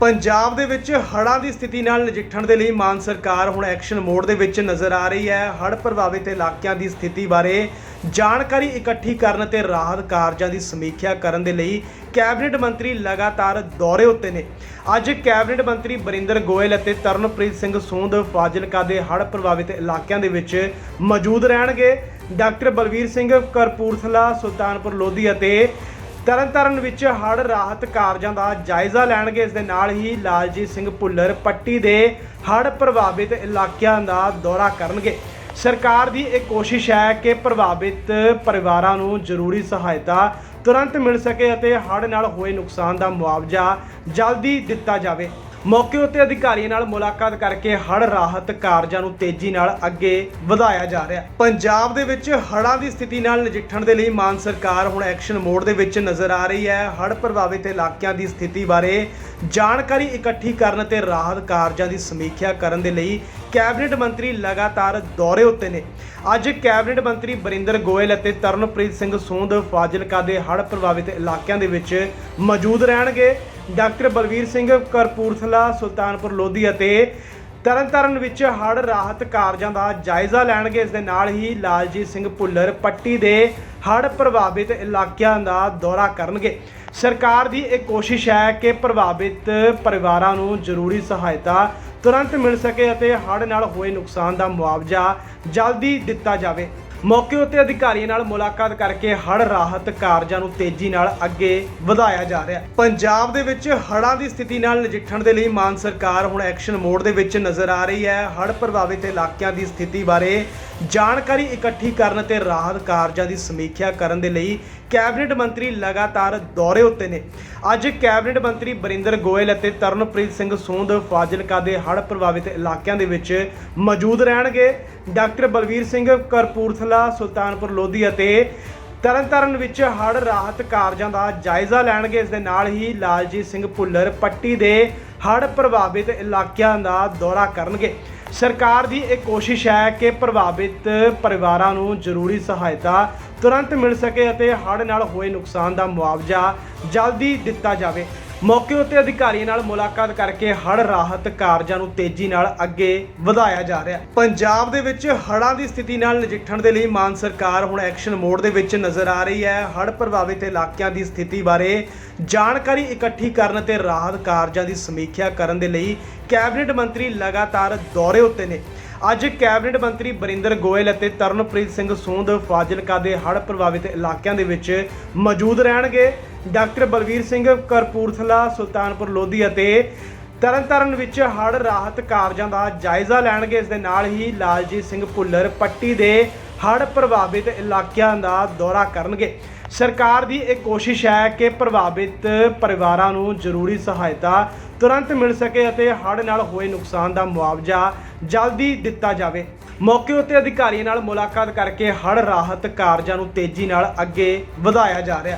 ਪੰਜਾਬ ਦੇ ਵਿੱਚ ਹੜ੍ਹਾਂ ਦੀ ਸਥਿਤੀ ਨਾਲ ਨਜਿੱਠਣ ਦੇ ਲਈ ਮਾਨ ਸਰਕਾਰ ਹੁਣ ਐਕਸ਼ਨ ਮੋਡ ਦੇ ਵਿੱਚ ਨਜ਼ਰ ਆ ਰਹੀ ਹੈ। ਹੜ੍ਹ ਪ੍ਰਭਾਵਿਤ ਇਲਾਕਿਆਂ ਦੀ ਸਥਿਤੀ ਬਾਰੇ ਜਾਣਕਾਰੀ ਇਕੱਠੀ ਕਰਨ ਤੇ ਰਾਹਤ ਕਾਰਜਾਂ ਦੀ ਸਮੀਖਿਆ ਕਰਨ ਦੇ ਲਈ ਕੈਬਨਿਟ ਮੰਤਰੀ ਲਗਾਤਾਰ ਦੌਰੇ ਉੱਤੇ ਨੇ। ਅੱਜ ਕੈਬਨਿਟ ਮੰਤਰੀ ਬਰਿੰਦਰ ਗੋਇਲ ਅਤੇ ਤਰਨਪ੍ਰੀਤ ਸਿੰਘ ਸੂੰਦ ਫਾਜ਼ਿਲਕਾ ਦੇ ਹੜ੍ਹ ਪ੍ਰਭਾਵਿਤ ਇਲਾਕਿਆਂ ਦੇ ਵਿੱਚ ਮੌਜੂਦ ਰਹਿਣਗੇ। ਡਾਕਟਰ ਬਲਵੀਰ ਸਿੰਘ ਕਰਪੂਰਥਲਾ, ਸੁਲਤਾਨਪੁਰ ਲੋਧੀ ਅਤੇ ਤਰਨਤਾਰਨ ਵਿੱਚ ਹੜ੍ਹ ਰਾਹਤ ਕਾਰਜਾਂ ਦਾ ਜਾਇਜ਼ਾ ਲੈਣਗੇ। ਇਸ ਦੇ ਨਾਲ ਹੀ ਲਾਲਜੀਤ ਸਿੰਘ ਭੁੱਲਰ ਪੱਟੀ ਦੇ ਹੜ੍ਹ ਪ੍ਰਭਾਵਿਤ ਇਲਾਕਿਆਂ ਦਾ ਦੌਰਾ ਕਰਨਗੇ। ਸਰਕਾਰ ਦੀ ਇਹ ਕੋਸ਼ਿਸ਼ ਹੈ ਕਿ ਪ੍ਰਭਾਵਿਤ ਪਰਿਵਾਰਾਂ ਨੂੰ ਜ਼ਰੂਰੀ ਸਹਾਇਤਾ ਤੁਰੰਤ ਮਿਲ ਸਕੇ ਅਤੇ ਹੜ੍ਹ ਨਾਲ ਹੋਏ ਨੁਕਸਾਨ ਦਾ ਮੁਆਵਜ਼ਾ ਜਲਦੀ ਦਿੱਤਾ ਜਾਵੇ। ਮੌਕੇ ਉੱਤੇ ਅਧਿਕਾਰੀਆਂ ਨਾਲ ਮੁਲਾਕਾਤ ਕਰਕੇ ਹੜ੍ਹ ਰਾਹਤ ਕਾਰਜਾਂ ਨੂੰ ਤੇਜ਼ੀ ਨਾਲ ਅੱਗੇ ਵਧਾਇਆ ਜਾ ਰਿਹਾ। ਪੰਜਾਬ ਦੇ ਵਿੱਚ ਹੜ੍ਹਾਂ ਦੀ ਸਥਿਤੀ ਨਾਲ ਨਜਿੱਠਣ ਦੇ ਲਈ ਮਾਨ ਸਰਕਾਰ ਹੁਣ ਐਕਸ਼ਨ ਮੋਡ ਦੇ ਵਿੱਚ ਨਜ਼ਰ ਆ ਰਹੀ ਹੈ। ਹੜ੍ਹ ਪ੍ਰਭਾਵਿਤ ਇਲਾਕਿਆਂ ਦੀ ਸਥਿਤੀ ਬਾਰੇ ਜਾਣਕਾਰੀ ਇਕੱਠੀ ਕਰਨ ਤੇ ਰਾਹਤ ਕਾਰਜਾਂ ਦੀ ਸਮੀਖਿਆ ਕਰਨ ਦੇ ਲਈ ਕੈਬਨਿਟ ਮੰਤਰੀ ਲਗਾਤਾਰ ਦੌਰੇ ਉੱਤੇ ਨੇ। ਅੱਜ ਕੈਬਨਿਟ ਮੰਤਰੀ ਬਰਿੰਦਰ ਗੋਇਲ ਅਤੇ ਤਰਨਪ੍ਰੀਤ ਸਿੰਘ ਸੂੰਦ ਫਾਜ਼ਿਲਕਾ ਦੇ ਹੜ੍ਹ ਪ੍ਰਭਾਵਿਤ ਇਲਾਕਿਆਂ ਦੇ ਵਿੱਚ ਮੌਜੂਦ ਰਹਿਣਗੇ। ਡਾਕਟਰ ਬਲਵੀਰ ਸਿੰਘ ਕਰਪੂਰਥਲਾ, ਸੁਲਤਾਨਪੁਰ ਲੋਧੀ ਅਤੇ ਤਰਨਤਾਰਨ ਵਿੱਚ ਹੜ੍ਹ ਰਾਹਤ ਕਾਰਜਾਂ ਦਾ ਜਾਇਜ਼ਾ ਲੈਣਗੇ। ਇਸ ਦੇ ਨਾਲ ਹੀ ਲਾਲਜੀਤ ਸਿੰਘ ਭੁੱਲਰ ਪੱਟੀ ਦੇ ਹੜ੍ਹ ਪ੍ਰਭਾਵਿਤ ਇਲਾਕਿਆਂ ਦਾ ਦੌਰਾ ਕਰਨਗੇ। ਸਰਕਾਰ ਦੀ ਇਹ ਕੋਸ਼ਿਸ਼ ਹੈ ਕਿ ਪ੍ਰਭਾਵਿਤ ਪਰਿਵਾਰਾਂ ਨੂੰ ਜ਼ਰੂਰੀ ਸਹਾਇਤਾ ਤੁਰੰਤ ਮਿਲ ਸਕੇ ਅਤੇ ਹੜ੍ਹ ਨਾਲ ਹੋਏ ਨੁਕਸਾਨ ਦਾ ਮੁਆਵਜ਼ਾ ਜਲਦੀ ਦਿੱਤਾ ਜਾਵੇ। ਮੌਕੇ ਉੱਤੇ ਅਧਿਕਾਰੀਆਂ ਨਾਲ ਮੁਲਾਕਾਤ ਕਰਕੇ ਹੜ੍ਹ ਰਾਹਤ ਕਾਰਜਾਂ ਨੂੰ ਤੇਜ਼ੀ ਨਾਲ ਅੱਗੇ ਵਧਾਇਆ ਜਾ ਰਿਹਾ ਹੈ। ਪੰਜਾਬ ਦੇ ਵਿੱਚ ਹੜ੍ਹਾਂ ਦੀ ਸਥਿਤੀ ਨਾਲ ਨਜਿੱਠਣ ਦੇ ਲਈ ਮਾਨ ਸਰਕਾਰ ਹੁਣ ਐਕਸ਼ਨ ਮੋਡ ਦੇ ਵਿੱਚ ਨਜ਼ਰ ਆ ਰਹੀ ਹੈ। ਹੜ੍ਹ ਪ੍ਰਭਾਵਿਤ ਇਲਾਕਿਆਂ ਦੀ ਸਥਿਤੀ ਬਾਰੇ ਜਾਣਕਾਰੀ ਇਕੱਠੀ ਕਰਨ ਤੇ ਰਾਹਤ ਕਾਰਜਾਂ ਦੀ ਸਮੀਖਿਆ ਕਰਨ ਦੇ ਲਈ ਕੈਬਨਿਟ ਮੰਤਰੀ ਲਗਾਤਾਰ ਦੌਰੇ ਉੱਤੇ ਨੇ। ਅੱਜ ਕੈਬਨਿਟ ਮੰਤਰੀ ਬਰਿੰਦਰ ਗੋਇਲ ਅਤੇ ਤਰਨਪ੍ਰੀਤ ਸਿੰਘ ਸੂੰਦ ਫਾਜ਼ਿਲਕਾ ਦੇ ਹੜ੍ਹ ਪ੍ਰਭਾਵਿਤ ਇਲਾਕਿਆਂ ਦੇ ਵਿੱਚ ਮੌਜੂਦ ਰਹਿਣਗੇ। ਡਾਕਟਰ ਬਲਵੀਰ ਸਿੰਘ ਕਰਪੂਰਥਲਾ, ਸੁਲਤਾਨਪੁਰ ਲੋਧੀ ਅਤੇ ਤਰਨਤਾਰਨ ਵਿੱਚ ਹੜ੍ਹ ਰਾਹਤ ਕਾਰਜਾਂ ਦਾ ਜਾਇਜ਼ਾ ਲੈਣਗੇ। ਇਸ ਦੇ ਨਾਲ ਹੀ ਲਾਲਜੀਤ ਸਿੰਘ ਭੁੱਲਰ ਪੱਟੀ ਦੇ ਹੜ੍ਹ ਪ੍ਰਭਾਵਿਤ ਇਲਾਕਿਆਂ ਦਾ ਦੌਰਾ ਕਰਨਗੇ। ਸਰਕਾਰ ਦੀ ਇਹ ਕੋਸ਼ਿਸ਼ ਹੈ ਕਿ ਪ੍ਰਭਾਵਿਤ ਪਰਿਵਾਰਾਂ ਨੂੰ ਜ਼ਰੂਰੀ ਸਹਾਇਤਾ ਤੁਰੰਤ ਮਿਲ ਸਕੇ ਅਤੇ ਹੜ੍ਹ ਨਾਲ ਹੋਏ ਨੁਕਸਾਨ ਦਾ ਮੁਆਵਜ਼ਾ ਜਲਦੀ ਦਿੱਤਾ ਜਾਵੇ। ਮੌਕੇ ਉੱਤੇ ਅਧਿਕਾਰੀਆਂ ਨਾਲ ਮੁਲਾਕਾਤ ਕਰਕੇ ਹੜ੍ਹ ਰਾਹਤ ਕਾਰਜਾਂ ਨੂੰ ਤੇਜ਼ੀ ਨਾਲ ਅੱਗੇ ਵਧਾਇਆ ਜਾ ਰਿਹਾ ਹੈ। ਪੰਜਾਬ ਦੇ ਵਿੱਚ ਹੜ੍ਹਾਂ ਦੀ ਸਥਿਤੀ ਨਾਲ ਨਜਿੱਠਣ ਦੇ ਲਈ ਮਾਨ ਸਰਕਾਰ ਹੁਣ ਐਕਸ਼ਨ ਮੋਡ ਦੇ ਵਿੱਚ ਨਜ਼ਰ ਆ ਰਹੀ ਹੈ। ਹੜ੍ਹ ਪ੍ਰਭਾਵਿਤ ਇਲਾਕਿਆਂ ਦੀ ਸਥਿਤੀ ਬਾਰੇ ਜਾਣਕਾਰੀ ਇਕੱਠੀ ਕਰਨ ਤੇ ਰਾਹਤ ਕਾਰਜਾਂ ਦੀ ਸਮੀਖਿਆ ਕਰਨ ਦੇ ਲਈ ਕੈਬਨਿਟ ਮੰਤਰੀ ਲਗਾਤਾਰ ਦੌਰੇ ਉੱਤੇ ਨੇ। ਅੱਜ ਕੈਬਨਿਟ ਮੰਤਰੀ ਬਰਿੰਦਰ ਗੋਇਲ ਅਤੇ ਤਰਨਪ੍ਰੀਤ ਸਿੰਘ ਸੂੰਦ ਫਾਜ਼ਿਲਕਾ ਦੇ ਹੜ੍ਹ ਪ੍ਰਭਾਵਿਤ ਇਲਾਕਿਆਂ ਦੇ ਵਿੱਚ ਮੌਜੂਦ ਰਹਿਣਗੇ। ਡਾਕਟਰ ਬਲਵੀਰ ਸਿੰਘ ਕਰਪੂਰਥਲਾ, ਸੁਲਤਾਨਪੁਰ ਲੋਧੀ ਅਤੇ ਤਰਨਤਾਰਨ ਵਿੱਚ ਹੜ੍ਹ ਰਾਹਤ ਕਾਰਜਾਂ ਦਾ ਜਾਇਜ਼ਾ ਲੈਣਗੇ। ਇਸ ਦੇ ਨਾਲ ਹੀ ਲਾਲਜੀਤ ਸਿੰਘ ਭੁੱਲਰ ਪੱਟੀ ਦੇ ਹੜ੍ਹ ਪ੍ਰਭਾਵਿਤ ਇਲਾਕਿਆਂ ਦਾ ਦੌਰਾ ਕਰਨਗੇ। ਸਰਕਾਰ ਦੀ ਇਹ ਕੋਸ਼ਿਸ਼ ਹੈ ਕਿ ਪ੍ਰਭਾਵਿਤ ਪਰਿਵਾਰਾਂ ਨੂੰ ਜ਼ਰੂਰੀ ਸਹਾਇਤਾ ਤੁਰੰਤ ਮਿਲ ਸਕੇ ਅਤੇ ਹੜ੍ਹ ਨਾਲ ਹੋਏ ਨੁਕਸਾਨ ਦਾ ਮੁਆਵਜ਼ਾ ਜਲਦੀ ਦਿੱਤਾ ਜਾਵੇ। ਮੌਕੇ ਉੱਤੇ ਅਧਿਕਾਰੀਆਂ ਨਾਲ ਮੁਲਾਕਾਤ ਕਰਕੇ ਹੜ੍ਹ ਰਾਹਤ ਕਾਰਜਾਂ ਨੂੰ ਤੇਜ਼ੀ ਨਾਲ ਅੱਗੇ ਵਧਾਇਆ ਜਾ ਰਿਹਾ।